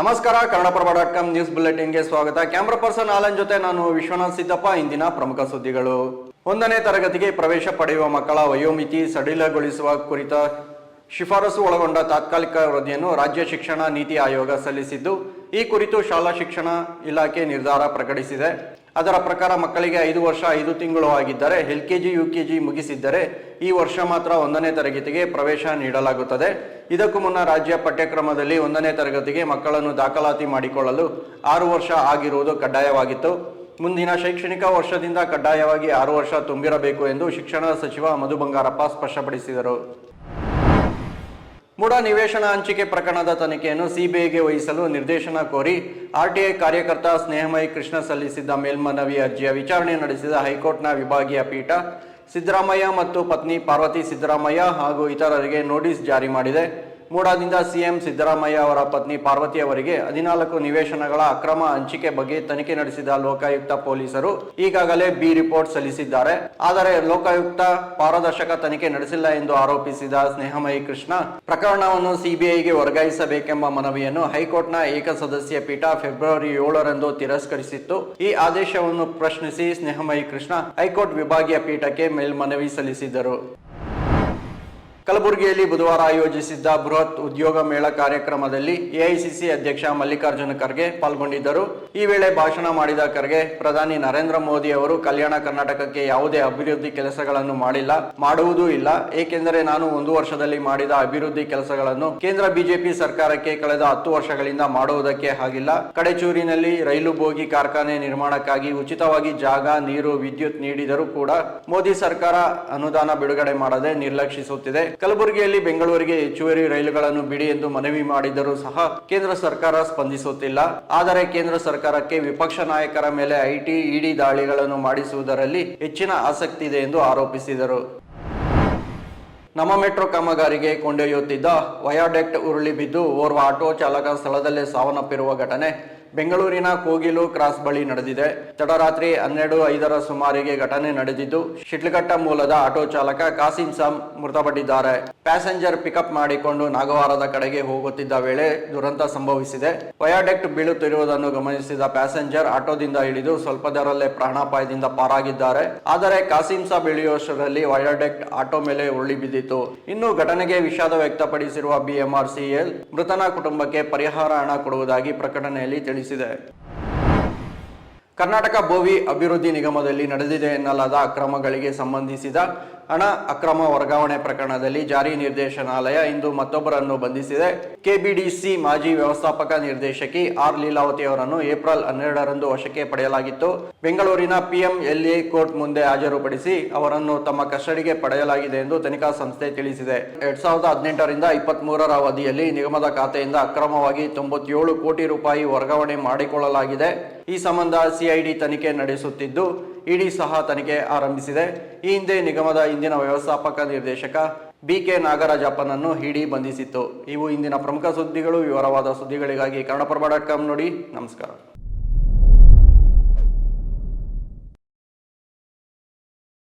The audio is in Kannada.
ನಮಸ್ಕಾರ ಕನ್ನಡಪ್ರಭ ಡಾಟ್ ಕಾಮ್ ನ್ಯೂಸ್ ಬುಲೆಟಿನ್ಗೆ ಸ್ವಾಗತ. ಕ್ಯಾಮ್ರಾ ಪರ್ಸನ್ ಆಲನ್ ಜೊತೆ ನಾನು ವಿಶ್ವನಾಥ್ ಸಿದ್ದಪ್ಪ, ಇಂದಿನ ಪ್ರಮುಖ ಸುದ್ದಿಗಳು. ಒಂದನೇ ತರಗತಿಗೆ ಪ್ರವೇಶ ಪಡೆಯುವ ಮಕ್ಕಳ ವಯೋಮಿತಿ ಸಡಿಲಗೊಳಿಸುವ ಕುರಿತ ಶಿಫಾರಸು ಒಳಗೊಂಡ ತಾತ್ಕಾಲಿಕ ವರದಿಯನ್ನು ರಾಜ್ಯ ಶಿಕ್ಷಣ ನೀತಿ ಆಯೋಗ ಸಲ್ಲಿಸಿದ್ದು, ಈ ಕುರಿತು ಶಾಲಾ ಶಿಕ್ಷಣ ಇಲಾಖೆ ನಿರ್ಧಾರ ಪ್ರಕಟಿಸಿದೆ. ಅದರ ಪ್ರಕಾರ ಮಕ್ಕಳಿಗೆ ಐದು ವರ್ಷ, ಐದು ತಿಂಗಳು ಆಗಿದ್ದರೆ L K G, U K ಮುಗಿಸಿದ್ದರೆ ಈ ವರ್ಷ ಮಾತ್ರ ಒಂದನೇ ತರಗತಿಗೆ ಪ್ರವೇಶ ನೀಡಲಾಗುತ್ತದೆ. ಇದಕ್ಕೂ ಮುನ್ನ ರಾಜ್ಯ ಪಠ್ಯಕ್ರಮದಲ್ಲಿ ಒಂದನೇ ತರಗತಿಗೆ ಮಕ್ಕಳನ್ನು ದಾಖಲಾತಿ ಮಾಡಿಕೊಳ್ಳಲು ಆರು ವರ್ಷ ಆಗಿರುವುದು ಕಡ್ಡಾಯವಾಗಿತ್ತು. ಮುಂದಿನ ಶೈಕ್ಷಣಿಕ ವರ್ಷದಿಂದ ಕಡ್ಡಾಯವಾಗಿ ಆರು ವರ್ಷ ತುಂಬಿರಬೇಕು ಎಂದು ಶಿಕ್ಷಣ ಸಚಿವ ಮಧು ಬಂಗಾರಪ್ಪ ಸ್ಪಷ್ಟಪಡಿಸಿದರು. ಮೂಡ ನಿವೇಶನ ಹಂಚಿಕೆ ಪ್ರಕರಣದ ತನಿಖೆಯನ್ನು ಸಿಬಿಐಗೆ ವಹಿಸಲು ನಿರ್ದೇಶನ ಕೋರಿ ಆರ್ಟಿಐ ಕಾರ್ಯಕರ್ತ ಸ್ನೇಹಮಯಿ ಕೃಷ್ಣ ಸಲ್ಲಿಸಿದ್ದ ಮೇಲ್ಮನವಿ ಅರ್ಜಿಯ ವಿಚಾರಣೆ ನಡೆಸಿದ ಹೈಕೋರ್ಟ್ನ ವಿಭಾಗೀಯ ಪೀಠ ಸಿದ್ದರಾಮಯ್ಯ ಮತ್ತು ಪತ್ನಿ ಪಾರ್ವತಿ ಸಿದ್ದರಾಮಯ್ಯ ಹಾಗೂ ಇತರರಿಗೆ ನೋಟಿಸ್ ಜಾರಿ ಮಾಡಿದೆ. ಮೂಡಾದಿಂದ ಸಿಎಂ ಸಿದ್ದರಾಮಯ್ಯ ಅವರ ಪತ್ನಿ ಪಾರ್ವತಿ ಅವರಿಗೆ ಹದಿನಾಲ್ಕು ನಿವೇಶನಗಳ ಅಕ್ರಮ ಹಂಚಿಕೆ ಬಗ್ಗೆ ತನಿಖೆ ನಡೆಸಿದ ಲೋಕಾಯುಕ್ತ ಪೊಲೀಸರು ಈಗಾಗಲೇ ಬಿ ರಿಪೋರ್ಟ್ ಸಲ್ಲಿಸಿದ್ದಾರೆ. ಆದರೆ ಲೋಕಾಯುಕ್ತ ಪಾರದರ್ಶಕ ತನಿಖೆ ನಡೆಸಿಲ್ಲ ಎಂದು ಆರೋಪಿಸಿದ ಸ್ನೇಹಮಯಿ ಕೃಷ್ಣ ಪ್ರಕರಣವನ್ನು ಸಿಬಿಐಗೆ ವರ್ಗಾಯಿಸಬೇಕೆಂಬ ಮನವಿಯನ್ನು ಹೈಕೋರ್ಟ್ನ ಏಕಸದಸ್ಯ ಪೀಠ ಫೆಬ್ರವರಿ ಏಳರಂದು ತಿರಸ್ಕರಿಸಿತ್ತು. ಈ ಆದೇಶವನ್ನು ಪ್ರಶ್ನಿಸಿ ಸ್ನೇಹಮಯಿ ಕೃಷ್ಣ ಹೈಕೋರ್ಟ್ ವಿಭಾಗೀಯ ಪೀಠಕ್ಕೆ ಮೇಲ್ಮನವಿ ಸಲ್ಲಿಸಿದರು. ಕಲಬುರಗಿಯಲ್ಲಿ ಬುಧವಾರ ಆಯೋಜಿಸಿದ್ದ ಬೃಹತ್ ಉದ್ಯೋಗ ಮೇಳ ಕಾರ್ಯಕ್ರಮದಲ್ಲಿ ಎಐಸಿಸಿ ಅಧ್ಯಕ್ಷ ಮಲ್ಲಿಕಾರ್ಜುನ ಖರ್ಗೆ ಪಾಲ್ಗೊಂಡಿದ್ದರು. ಈ ವೇಳೆ ಭಾಷಣ ಮಾಡಿದ ಖರ್ಗೆ, ಪ್ರಧಾನಿ ನರೇಂದ್ರ ಮೋದಿ ಅವರು ಕಲ್ಯಾಣ ಕರ್ನಾಟಕಕ್ಕೆ ಯಾವುದೇ ಅಭಿವೃದ್ಧಿ ಕೆಲಸಗಳನ್ನು ಮಾಡಿಲ್ಲ, ಮಾಡುವುದೂ ಇಲ್ಲ. ಏಕೆಂದರೆ ನಾನು ಒಂದು ವರ್ಷದಲ್ಲಿ ಮಾಡಿದ ಅಭಿವೃದ್ಧಿ ಕೆಲಸಗಳನ್ನು ಕೇಂದ್ರ ಬಿಜೆಪಿ ಸರ್ಕಾರಕ್ಕೆ ಕಳೆದ ಹತ್ತು ವರ್ಷಗಳಿಂದ ಮಾಡುವುದಕ್ಕೆ ಆಗಿಲ್ಲ. ಕಡೆಚೂರಿನಲ್ಲಿ ರೈಲು ಬೋಗಿ ಕಾರ್ಖಾನೆ ನಿರ್ಮಾಣಕ್ಕಾಗಿ ಉಚಿತವಾಗಿ ಜಾಗ, ನೀರು, ವಿದ್ಯುತ್ ನೀಡಿದರೂ ಕೂಡ ಮೋದಿ ಸರ್ಕಾರ ಅನುದಾನ ಬಿಡುಗಡೆ ಮಾಡದೆ ನಿರ್ಲಕ್ಷಿಸುತ್ತಿದೆ. ಕಲಬುರಗಿಯಲ್ಲಿ ಬೆಂಗಳೂರಿಗೆ ಹೆಚ್ಚುವರಿ ರೈಲುಗಳನ್ನು ಬಿಡಿ ಎಂದು ಮನವಿ ಮಾಡಿದರೂ ಸಹ ಕೇಂದ್ರ ಸರ್ಕಾರ ಸ್ಪಂದಿಸುತ್ತಿಲ್ಲ. ಆದರೆ ಕೇಂದ್ರ ಸರ್ಕಾರಕ್ಕೆ ವಿಪಕ್ಷ ನಾಯಕರ ಮೇಲೆ ಐಟಿ, ಇಡಿ ದಾಳಿಗಳನ್ನು ಮಾಡಿಸುವುದರಲ್ಲಿ ಹೆಚ್ಚಿನ ಆಸಕ್ತಿ ಇದೆ ಎಂದು ಆರೋಪಿಸಿದರು. ನಮ್ಮ ಮೆಟ್ರೋ ಕಾಮಗಾರಿಗೆ ಕೊಂಡೊಯ್ಯುತ್ತಿದ್ದ ವಯಾಡೆಕ್ಟ್ ಉರುಳಿ ಬಿದ್ದು ಓರ್ವ ಆಟೋ ಚಾಲಕ ಸ್ಥಳದಲ್ಲೇ ಸಾವನ್ನಪ್ಪಿರುವ ಘಟನೆ ಬೆಂಗಳೂರಿನ ಕೋಗಿಲು ಕ್ರಾಸ್ ಬಳಿ ನಡೆದಿದೆ. ತಡರಾತ್ರಿ ಹನ್ನೆರಡು ಐದರ ಸುಮಾರಿಗೆ ಘಟನೆ ನಡೆದಿದ್ದು ಶಿಟ್ಲಘಟ್ಟ ಮೂಲದ ಆಟೋ ಚಾಲಕ ಕಾಸಿಂ ಸಾಮ್ ಮೃತಪಟ್ಟಿದ್ದಾರೆ. ಪ್ಯಾಸೆಂಜರ್ ಪಿಕಪ್ ಮಾಡಿಕೊಂಡು ನಾಗವಾರದ ಕಡೆಗೆ ಹೋಗುತ್ತಿದ್ದ ವೇಳೆ ದುರಂತ ಸಂಭವಿಸಿದೆ. ವಯಾಡೆಕ್ಟ್ ಬೀಳುತ್ತಿರುವುದನ್ನು ಗಮನಿಸಿದ ಪ್ಯಾಸೆಂಜರ್ ಆಟೋದಿಂದ ಇಳಿದು ಸ್ವಲ್ಪದರಲ್ಲೇ ಪ್ರಾಣಾಪಾಯದಿಂದ ಪಾರಾಗಿದ್ದಾರೆ. ಆದರೆ ಕಾಸಿಂ ಸಾಬ್ ಇಳಿಯುವಷ್ಟರಲ್ಲಿ ವಯಾಡೆಕ್ಟ್ ಆಟೋ ಮೇಲೆ ಉರುಳಿ ಬಿದ್ದಿತ್ತು. ಇನ್ನು ಘಟನೆಗೆ ವಿಷಾದ ವ್ಯಕ್ತಪಡಿಸಿರುವ ಬಿಎಂಆರ್ಸಿಎಲ್ ಮೃತನ ಕುಟುಂಬಕ್ಕೆ ಪರಿಹಾರ ಹಣ ಕೊಡುವುದಾಗಿ ಪ್ರಕಟಣೆಯಲ್ಲಿ ತಿಳಿಸಿದೆ. you see that? Karnataka Bhovi ಅಭಿವೃದ್ಧಿ ನಿಗಮದಲ್ಲಿ ನಡೆದಿದೆ ಎನ್ನಲಾದ ಅಕ್ರಮಗಳಿಗೆ ಸಂಬಂಧಿಸಿದ ಹಣ ಅಕ್ರಮ ವರ್ಗಾವಣೆ ಪ್ರಕರಣದಲ್ಲಿ ಜಾರಿ ನಿರ್ದೇಶನಾಲಯ ಇಂದು ಮತ್ತೊಬ್ಬರನ್ನು ಬಂಧಿಸಿದೆ. ಕೆಬಿಡಿಸಿ ಮಾಜಿ ವ್ಯವಸ್ಥಾಪಕ ನಿರ್ದೇಶಕಿ ಆರ್ ಲೀಲಾವತಿ ಅವರನ್ನು ಏಪ್ರಿಲ್ ಹನ್ನೆರಡರಂದು ವಶಕ್ಕೆ ಪಡೆಯಲಾಗಿತ್ತು. ಬೆಂಗಳೂರಿನ ಪಿಎಂಎಲ್ಎ ಕೋರ್ಟ್ ಮುಂದೆ ಹಾಜರುಪಡಿಸಿ ಅವರನ್ನು ತಮ್ಮ ಕಸ್ಟಡಿಗೆ ಪಡೆಯಲಾಗಿದೆ ಎಂದು ತನಿಖಾ ಸಂಸ್ಥೆ ತಿಳಿಸಿದೆ. ಎರಡ್ ಸಾವಿರದ ಹದಿನೆಂಟರಿಂದ ಇಪ್ಪತ್ತ್ ಮೂರರ ಅವಧಿಯಲ್ಲಿ ನಿಗಮದ ಖಾತೆಯಿಂದ ಅಕ್ರಮವಾಗಿ ತೊಂಬತ್ತೇಳು ಕೋಟಿ ರೂಪಾಯಿ ವರ್ಗಾವಣೆ ಮಾಡಿಕೊಳ್ಳಲಾಗಿದೆ. ಈ ಸಂಬಂಧ ಸಿಐಡಿ ತನಿಖೆ ನಡೆಸುತ್ತಿದ್ದು, ಇಡಿ ಸಹ ತನಿಖೆ ಆರಂಭಿಸಿದೆ. ಈ ಹಿಂದೆ ನಿಗಮದ ಇಂದಿನ ವ್ಯವಸ್ಥಾಪಕ ನಿರ್ದೇಶಕ ಬಿಕೆ ನಾಗರಾಜಪ್ಪನನ್ನು ಇಡಿ ಬಂಧಿಸಿತ್ತು. ಇವು ಇಂದಿನ ಪ್ರಮುಖ ಸುದ್ದಿಗಳು. ವಿವರವಾದ ಸುದ್ದಿಗಳಿಗಾಗಿ ಕನ್ನಡಪ್ರಭ ಡಾಟ್ ನೋಡಿ. ನಮಸ್ಕಾರ.